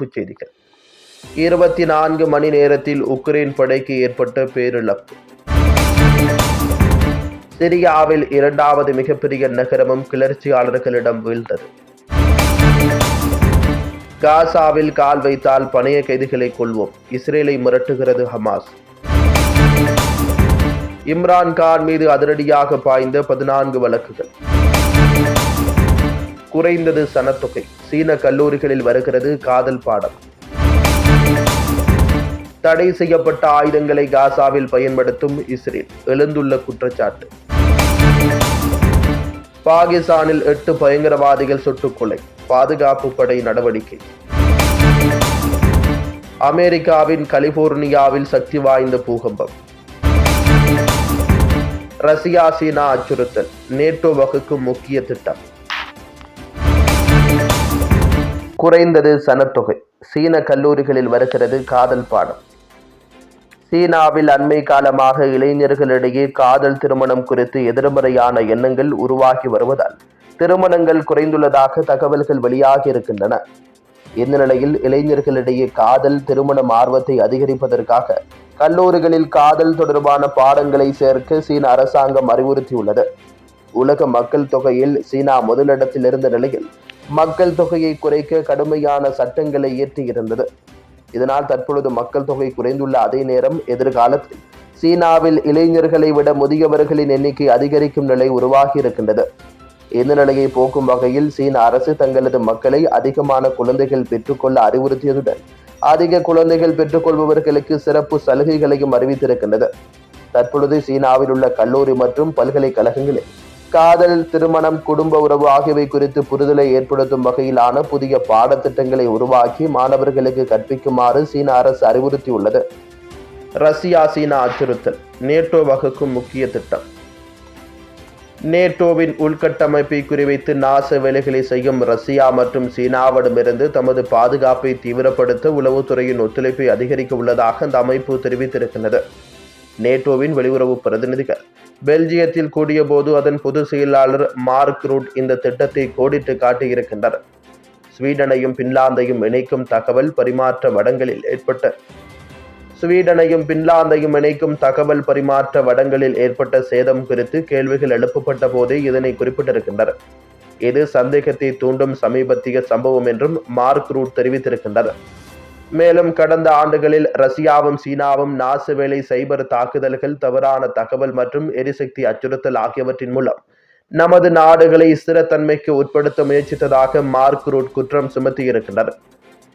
தலைப்புச் செய்திகள். இருபத்தி நான்கு மணி நேரத்தில் உக்ரைன் படைக்கு ஏற்பட்ட பேரிழப்பு. சிரியாவில் இரண்டாவது மிகப்பெரிய நகரமும் கிளர்ச்சியாளர்களிடம் வீழ்ந்தது. காசாவில் கால் வைத்தால் பணைய கைதிகளை கொள்வோம் இஸ்ரேலை மிரட்டுகிறது ஹமாஸ். இம்ரான் கான் மீது அதிரடியாக பாய்ந்த பதினான்கு வழக்குகள். குறைந்தது சனத்தொகை. சீன கல்லூரிகளில் வருகிறது காதல் பாடம் தடை செய்யப்பட்ட ஆயுதங்களை காசாவில் பயன்படுத்தும் இஸ்ரேல். எழுந்துள்ள குற்றச்சாட்டு. பாகிஸ்தானில் எட்டு பயங்கரவாதிகள் சுட்டுக்கொலை. பாதுகாப்பு படை நடவடிக்கை. அமெரிக்காவின் கலிபோர்னியாவில் சக்தி வாய்ந்த பூகம்பம். ரஷ்யா சீனா அச்சுறுத்தல். நேட்டோ வகுக்கும் முக்கிய திட்டம். குறைந்தது சனத்தொகை. சீன கல்லூரிகளில் வருகிறது காதல் பாடம். சீனாவில் அண்மை காலமாக இளைஞர்களிடையே காதல் திருமணம் குறித்து எதிர்மறையான எண்ணங்கள் உருவாகி வருவதால் திருமணங்கள் குறைந்துள்ளதாக தகவல்கள் வெளியாகி இருக்கின்றன. இந்த நிலையில் இளைஞர்களிடையே காதல் திருமணம் ஆர்வத்தை அதிகரிப்பதற்காக கல்லூரிகளில் காதல் தொடர்பான பாடங்களை சேர்க்க சீன அரசாங்கம் அறிவுறுத்தியுள்ளது. உலக மக்கள் தொகையில் சீனா முதலிடத்தில் இருந்த நிலையில் மக்கள் தொகையை குறைக்க கடுமையான சட்டங்களை இயற்றியிருந்தது இதனால் தற்பொழுது மக்கள் தொகை குறைந்துள்ள அதே நேரம் எதிர்காலத்தில் சீனாவில் இளைஞர்களை விட முதியவர்களின் எண்ணிக்கை அதிகரிக்கும் நிலை உருவாகி இருக்கின்றது. இந்த நிலையை போக்கும் வகையில் சீன அரசு தங்களது மக்களை அதிகமான குழந்தைகள் பெற்றுக்கொள்ள அறிவுறுத்தியதுடன் அதிக குழந்தைகள் பெற்றுக்கொள்பவர்களுக்கு சிறப்பு சலுகைகளையும் அறிவித்திருக்கின்றது. தற்பொழுது சீனாவில் உள்ள கல்லூரி மற்றும் பல்கலைக்கழகங்களில் காதல் திருமணம் குடும்ப உறவு ஆகியவை குறித்து புரிதலை ஏற்படுத்தும் வகையிலான புதிய பாடத்திட்டங்களை உருவாக்கி மாணவர்களுக்கு கற்பிக்குமாறு சீன அரசு அறிவுறுத்தியுள்ளது. ரஷ்யா சீனா அச்சுறுத்தல் நேட்டோ வகுக்கும் முக்கிய திட்டம். நேட்டோவின் உள்கட்டமைப்பை குறிவைத்து நாச வேலைகளை செய்யும் ரஷ்யா மற்றும் சீனாவிடமிருந்து தமது பாதுகாப்பை தீவிரப்படுத்த உளவுத்துறையின் ஒத்துழைப்பை அதிகரிக்க உள்ளதாக அந்த அமைப்பு தெரிவித்திருக்கின்றது. நேட்டோவின் வெளியுறவு பிரதிநிதிகள். பெல்ஜியத்தில் கூடியபோது அதன் பொதுச் செயலாளர் மார்க் ரூட் இந்த திட்டத்தை கோடிட்டு காட்டியிருக்கின்றனர் ஸ்வீடனையும் பின்லாந்தையும் இணைக்கும் தகவல் பரிமாற்ற வடங்களில் ஏற்பட்ட ஸ்வீடனையும் பின்லாந்தையும் இணைக்கும் தகவல் பரிமாற்ற வடங்களில் ஏற்பட்ட சேதம் குறித்து கேள்விகள் எழுப்பப்பட்ட போதே இதனை குறிப்பிட்டிருக்கின்றனர். இது சந்தேகத்தை தூண்டும் சமீபத்திய சம்பவம் என்றும் மார்க் ரூட் தெரிவித்திருக்கின்றனர் மேலும் கடந்த ஆண்டுகளில் ரஷ்யாவும் சீனாவும் நாச வேலை சைபர் தாக்குதல்கள் தவறான தகவல் மற்றும் எரிசக்தி அச்சுறுத்தல் ஆகியவற்றின் மூலம் நமது நாடுகளை ஸ்திரத்தன்மைக்கு உட்படுத்த முயற்சித்ததாக மார்க் ரூட் குற்றம் சுமத்தியிருக்கின்றனர்.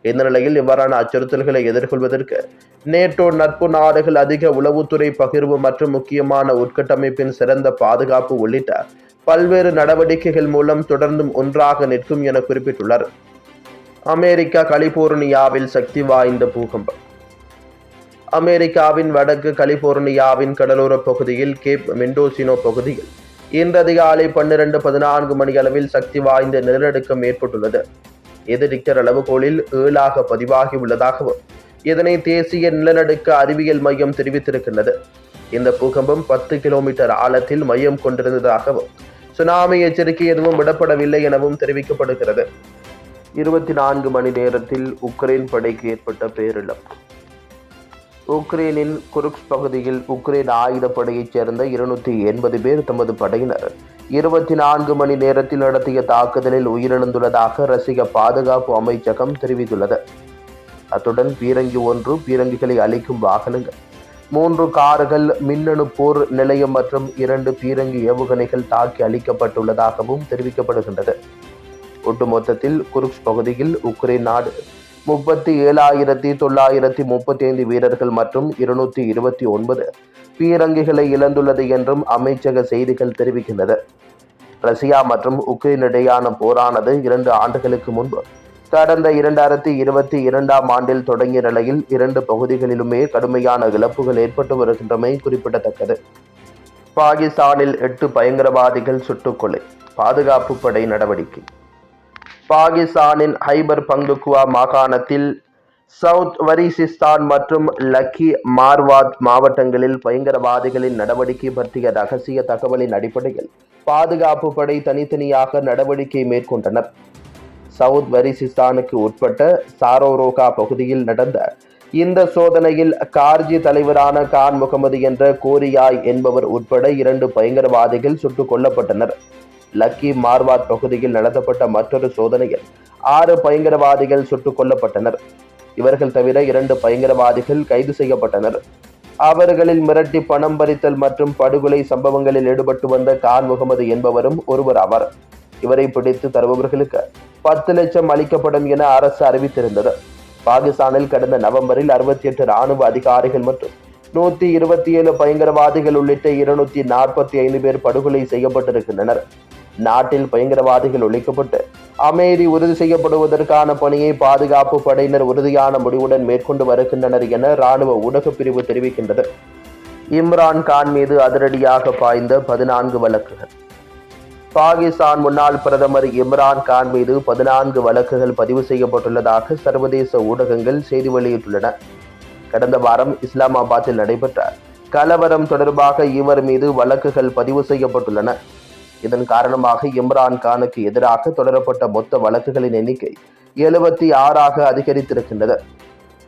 இந்த நிலையில் இவ்வாறான அச்சுறுத்தல்களை எதிர்கொள்வதற்கு நேட்டோ நட்பு நாடுகள் அதிக உளவுத்துறை பகிர்வு மற்றும் முக்கியமான உட்கட்டமைப்பின் சிறந்த பாதுகாப்பு உள்ளிட்ட பல்வேறு நடவடிக்கைகள் மூலம் தொடர்ந்தும் ஒன்றாக நிற்கும் என குறிப்பிட்டுள்ளார். அமெரிக்கா கலிபோர்னியாவில் சக்தி வாய்ந்த பூகம்பம். அமெரிக்காவின் வடக்கு கலிபோர்னியாவின் கடலோர பகுதியில் கேப் மெண்டோசினோ பகுதியில் இன்று அதிகாலை பன்னிரண்டு பதினான்கு மணி அளவில் சக்தி வாய்ந்த நிலநடுக்கம் ஏற்பட்டுள்ளது. இது ரிக்டர் அளவுகோலில் ஏழாக பதிவாகி உள்ளதாகவும் இதனை தேசிய நிலநடுக்க அறிவியல் மையம் தெரிவித்திருக்கின்றது. இந்த பூகம்பம் பத்து கிலோமீட்டர் ஆழத்தில் மையம் கொண்டிருந்ததாகவும் சுனாமி எச்சரிக்கை எதுவும் விடப்படவில்லை எனவும் தெரிவிக்கப்படுகிறது. இருபத்தி நான்கு மணி நேரத்தில் உக்ரைன் படைக்கு ஏற்பட்ட பேரிழப்பு. உக்ரைனின் குருக்ஸ் பகுதியில் உக்ரைன் ஆயுதப்படையைச் சேர்ந்த இருநூற்றி எண்பது பேர் தமது படையினர். இருபத்தி நான்கு மணி நேரத்தில் நடத்திய தாக்குதலில் உயிரிழந்துள்ளதாக ரஷ்ய பாதுகாப்பு அமைச்சகம் தெரிவித்துள்ளது. அத்துடன் பீரங்கி ஒன்று பீரங்கிகளை அளிக்கும் வாகனங்கள் மூன்று கார்கள் மின்னணு போர் நிலையம் மற்றும் இரண்டு பீரங்கி ஏவுகணைகள் தாக்கி அளிக்கப்பட்டுள்ளதாகவும் தெரிவிக்கப்படுகின்றது. ஒட்டுமொத்தத்தில் குருக்ஸ் பகுதியில் உக்ரைன் நாடு. முப்பத்தி ஏழாயிரத்தி தொள்ளாயிரத்தி முப்பத்தி ஐந்து வீரர்கள் மற்றும் இருநூற்றி இருபத்தி ஒன்பது பீரங்கிகளை இழந்துள்ளது என்றும் அமைச்சக செய்திகள் தெரிவிக்கின்றது ரஷ்யா மற்றும் உக்ரைன் இடையான போரானது இரண்டு ஆண்டுகளுக்கு முன்பு கடந்த இரண்டாயிரத்தி இருபத்தி இரண்டாம் ஆண்டில் தொடங்கிய நிலையில் இரண்டு பகுதிகளிலுமே கடுமையான இழப்புகள் ஏற்பட்டு வருகின்றமை குறிப்பிடத்தக்கது. பாகிஸ்தானில் எட்டு பயங்கரவாதிகள் சுட்டுக்கொலை பாதுகாப்பு படை நடவடிக்கை. பாகிஸ்தானின் ஹைபர் பங்குக்குவா மாகாணத்தில் சவுத் வரிசிஸ்தான் மற்றும் லக்கி மார்வாத் மாவட்டங்களில் பயங்கரவாதிகளின் நடவடிக்கை பற்றிய ரகசிய தகவலின் அடிப்படையில் பாதுகாப்பு படை தனித்தனியாக நடவடிக்கை மேற்கொண்டனர். சவுத் வரிசிஸ்தானுக்கு உட்பட்ட சாரோரோகா பகுதியில் நடந்த இந்த சோதனையில் கார்ஜி தலைவரான கான் முகமது என்ற கோரியாய் என்பவர் உட்பட இரண்டு பயங்கரவாதிகள் சுட்டுக் கொல்லப்பட்டனர். லக்கி மார்வாட் பகுதியில் நடத்தப்பட்ட மற்றொரு சோதனையில் ஆறு பயங்கரவாதிகள் சுட்டுக் கொல்லப்பட்டனர். இவர்கள் தவிர இரண்டு பயங்கரவாதிகள் கைது செய்யப்பட்டனர். அவர்களில் மிரட்டி பணம் பறித்தல் மற்றும் படுகொலை சம்பவங்களில் ஈடுபட்டு வந்த கான் முகமது என்பவரும் ஒருவர் ஆவார். இவரை பிடித்து தருபவர்களுக்கு பத்து லட்சம் அளிக்கப்படும் என அரசு அறிவித்திருந்தது. பாகிஸ்தானில் கடந்த நவம்பரில் அறுபத்தி எட்டு ராணுவ அதிகாரிகள் மற்றும் நூற்றி இருபத்தி ஏழு பயங்கரவாதிகள் உள்ளிட்ட இருநூத்தி நாற்பத்தி ஐந்து பேர் படுகொலை செய்யப்பட்டிருக்கின்றனர். நாட்டில் பயங்கரவாதிகள் ஒழிக்கப்பட்டு அமைதி உறுதி செய்யப்படுவதற்கான பணியை பாதுகாப்பு படையினர் உறுதியான முடிவுடன் மேற்கொண்டு வருகின்றனர் என இராணுவ ஊடகப் பிரிவு தெரிவிக்கின்றது. இம்ரான் கான் மீது அதிரடியாக பாய்ந்த பதினான்கு வழக்குகள். பாகிஸ்தான் முன்னாள் பிரதமர் இம்ரான் கான் மீது பதினான்கு வழக்குகள் பதிவு செய்யப்பட்டுள்ளதாக சர்வதேச ஊடகங்கள் செய்தி வெளியிட்டுள்ளன. கடந்த வாரம் இஸ்லாமாபாத்தில் நடைபெற்ற கலவரம் தொடர்பாக இவர் மீது வழக்குகள் பதிவு செய்யப்பட்டுள்ளன. இதன் காரணமாக இம்ரான் கானுக்கு எதிராக தொடரப்பட்ட மொத்த வழக்குகளின் எண்ணிக்கை எழுபத்தி ஆறாக அதிகரித்திருக்கின்றது.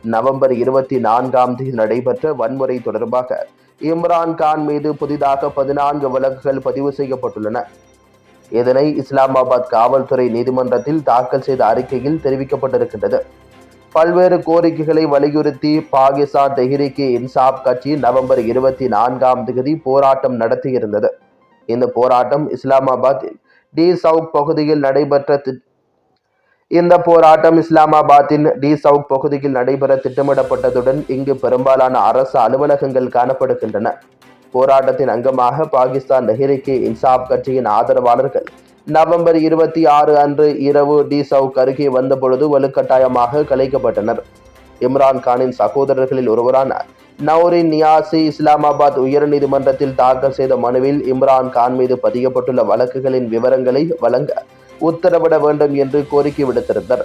நவம்பர் இருபத்தி நான்காம் தேதி நடைபெற்ற வன்முறை தொடர்பாக இம்ரான் கான் மீது புதிதாக பதினான்கு வழக்குகள் பதிவு செய்யப்பட்டுள்ளன. இதனை இஸ்லாமாபாத் காவல்துறை நீதிமன்றத்தில் தாக்கல் செய்த அறிக்கையில் தெரிவிக்கப்பட்டிருக்கின்றது. பல்வேறு கோரிக்கைகளை வலியுறுத்தி பாகிஸ்தான் தெஹ்ரிகே இன்சாப் கட்சி நவம்பர் இருபத்தி நான்காம் தேதி போராட்டம் நடத்தியிருந்தது. இந்த போராட்டம் இஸ்லாமாபாத்தில் டி சவுக் பகுதியில் நடைபெற்ற இந்த போராட்டம் இஸ்லாமாபாத்தின் டி சவுக் பகுதியில் நடைபெற திட்டமிடப்பட்டதுடன் இங்கு பெரும்பாலான அரசு அலுவலகங்கள் காணப்படுகின்றன. போராட்டத்தின் அங்கமாக பாகிஸ்தான் நெஹ்ரிகே இன்சாப் கட்சியின் ஆதரவாளர்கள் நவம்பர் இருபத்தி ஆறு அன்று இரவு டி சவுக் அருகே வந்தபொழுது வலுக்கட்டாயமாக கலைக்கப்பட்டனர். இம்ரான் கானின் சகோதரர்களில் ஒருவரான நௌரின் நியாசி இஸ்லாமாபாத் உயர்நீதிமன்றத்தில் தாக்கல் செய்த மனுவில் இம்ரான் கான் மீது பதியப்பட்டுள்ள வழக்குகளின் விவரங்களை வழங்க உத்தரவிட வேண்டும் என்று கோரிக்கை விடுத்திருந்தார்.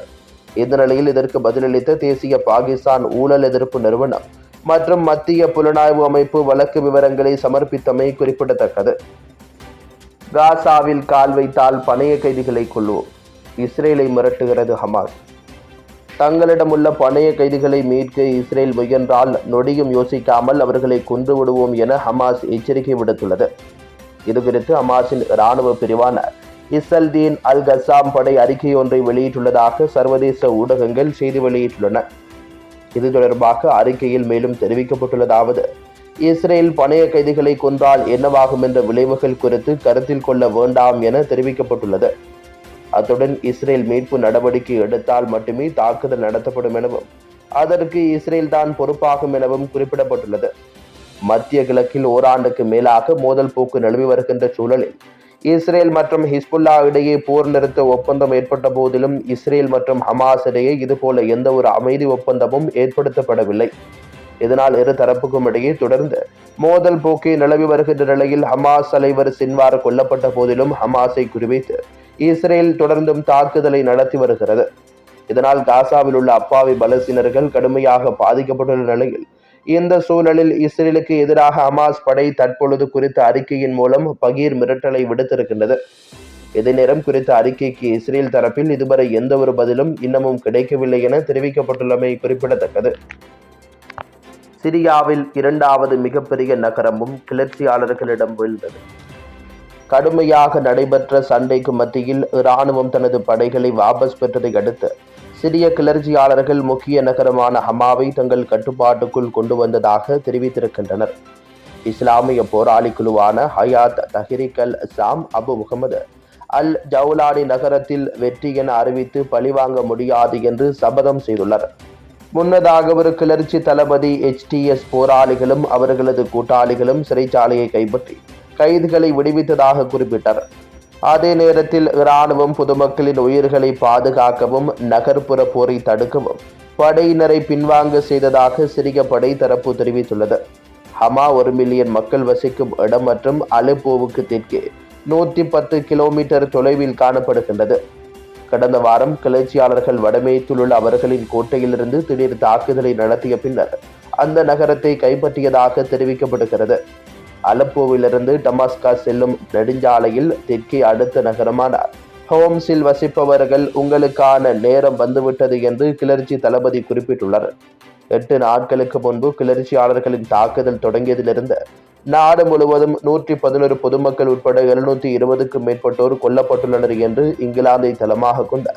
இந்த நிலையில் இதற்கு பதிலளித்த தேசிய பாகிஸ்தான் ஊழல் எதிர்ப்பு நிறுவனம் மற்றும் மத்திய புலனாய்வு அமைப்பு வழக்கு விவரங்களை சமர்ப்பித்தமை குறிப்பிடத்தக்கது. காசாவில் கால் வைத்தால் பணைய கைதிகளை கொள்வோம் இஸ்ரேலை மிரட்டுகிறது ஹமாஸ். தங்களிடமுள்ள பணைய கைதிகளை மீட்க இஸ்ரேல் முயன்றால் நொடியும் யோசிக்காமல் அவர்களை கொன்று விடுவோம் என ஹமாஸ் எச்சரிக்கை விடுத்துள்ளது. இதுகுறித்து ஹமாஸின் இராணுவ பிரிவான இசல்தீன் அல் கசாம் படை அறிக்கை ஒன்றை வெளியிட்டுள்ளதாக சர்வதேச ஊடகங்கள் செய்தி வெளியிட்டுள்ளன. இது தொடர்பாக அறிக்கையில் மேலும் தெரிவிக்கப்பட்டுள்ளதாவது இஸ்ரேல் பணைய கைதிகளை கொன்றால் என்னவாகும் என்ற விளைவுகள் குறித்து கருத்தில் கொள்ள வேண்டாம் என தெரிவிக்கப்பட்டுள்ளது. அத்துடன் இஸ்ரேல் மீட்பு நடவடிக்கை எடுத்தால் மட்டுமே தாக்குதல் நடத்தப்படும் எனவும் அதற்கு இஸ்ரேல் தான் பொறுப்பாகும் எனவும் குறிப்பிடப்பட்டுள்ளது. மத்திய கிழக்கில் ஓராண்டுக்கு மேலாக மோதல் போக்கு நிலவி வருகின்ற சூழலில் இஸ்ரேல் மற்றும் ஹிஸ்புல்லா இடையே போர் நிறுத்த ஒப்பந்தம் ஏற்பட்ட போதிலும் இஸ்ரேல் மற்றும் ஹமாஸ் இடையே இதுபோல எந்த ஒரு அமைதி ஒப்பந்தமும் ஏற்படுத்தப்படவில்லை. இதனால் இரு தரப்புக்கும் இடையே தொடர்ந்து மோதல் போக்கே நிலவி வருகின்ற நிலையில் ஹமாஸ் தலைவர் சின்வார் கொல்லப்பட்ட போதிலும் ஹமாஸை குறிவைத்து இஸ்ரேல் தொடர்ந்தும் தாக்குதலை நடத்தி வருகிறது. இதனால் காசாவில் உள்ள அப்பாவி பலசீனர்கள் கடுமையாக பாதிக்கப்பட்டுள்ள நிலையில் இந்த சூழலில் இஸ்ரேலுக்கு எதிராக ஹமாஸ் படை தற்பொழுது குறித்த அறிக்கையின் மூலம் பகீர் மிரட்டலை விடுத்திருக்கின்றது. இதே நேரம் குறித்த அறிக்கைக்கு இஸ்ரேல் தரப்பில் இதுவரை எந்த ஒரு பதிலும் இன்னமும் கிடைக்கவில்லை என தெரிவிக்கப்பட்டுள்ளமை குறிப்பிடத்தக்கது. சிரியாவில் இரண்டாவது மிகப்பெரிய நகரமும் கிளர்ச்சியாளர்களிடம் வீழ்ந்தது. கடுமையாக நடைபெற்ற சண்டைக்கு மத்தியில் இராணுவம் தனது படைகளை வாபஸ் பெற்றதை அடுத்து சிறிய கிளர்ச்சியாளர்கள் முக்கிய நகரமான ஹமாவை தங்கள் கட்டுப்பாட்டுக்குள் கொண்டு வந்ததாக தெரிவித்திருக்கின்றனர். இஸ்லாமிய போராளி குழுவான Hayat Tahrir al Sham Abu Mohammed al Jolani நகரத்தில் வெற்றி என அறிவித்து பழிவாங்க முடியாது என்று சபதம் செய்துள்ளனர். முன்னதாக ஒரு கிளர்ச்சி தளபதி எச்டிஎஸ் போராளிகளும் அவர்களது கூட்டாளிகளும் சிறைச்சாலையை கைப்பற்றி கைதுகளை விடுவித்ததாக குறிப்பிட்டார். அதே நேரத்தில் இராணுவம் பொதுமக்களின் உயிர்களை பாதுகாக்கவும் நகர்ப்புற போரை தடுக்கவும் படையினரை பின்வாங்க செய்ததாக சிறிய படை தரப்பு தெரிவித்துள்ளது. ஹமா ஒரு மில்லியன் மக்கள் வசிக்கும் இடம் மற்றும் அலுப்போவுக்கு தெற்கே நூற்றி பத்து கிலோமீட்டர் தொலைவில் காணப்படுகின்றது. கடந்த வாரம் கிளர்ச்சியாளர்கள் வடமேற்கில் உள்ள அவர்களின் கோட்டையிலிருந்து திடீர் தாக்குதலை நடத்திய பின்னர் அந்த நகரத்தை கைப்பற்றியதாக தெரிவிக்கப்படுகிறது. அலப்போவிலிருந்து டமாஸ்கா செல்லும் நெடுஞ்சாலையில் தெற்கே அடுத்த நகரமான ஹோம்ஸில் வசிப்பவர்கள் உங்களுக்கான நேரம் வந்துவிட்டது என்று கிளர்ச்சி தளபதி குறிப்பிட்டுள்ளார். எட்டு நாட்களுக்கு முன்பு கிளர்ச்சியாளர்களின் தாக்குதல் தொடங்கியதிலிருந்து நாடு முழுவதும் நூற்றி பதினொரு பொதுமக்கள் உட்பட எழுநூத்தி இருபதுக்கும் மேற்பட்டோர் கொல்லப்பட்டுள்ளனர் என்று இங்கிலாந்தை தளமாக கொண்ட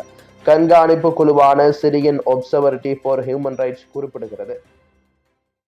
கண்காணிப்பு குழுவான Syrian observatory for human rights குறிப்பிடுகிறது.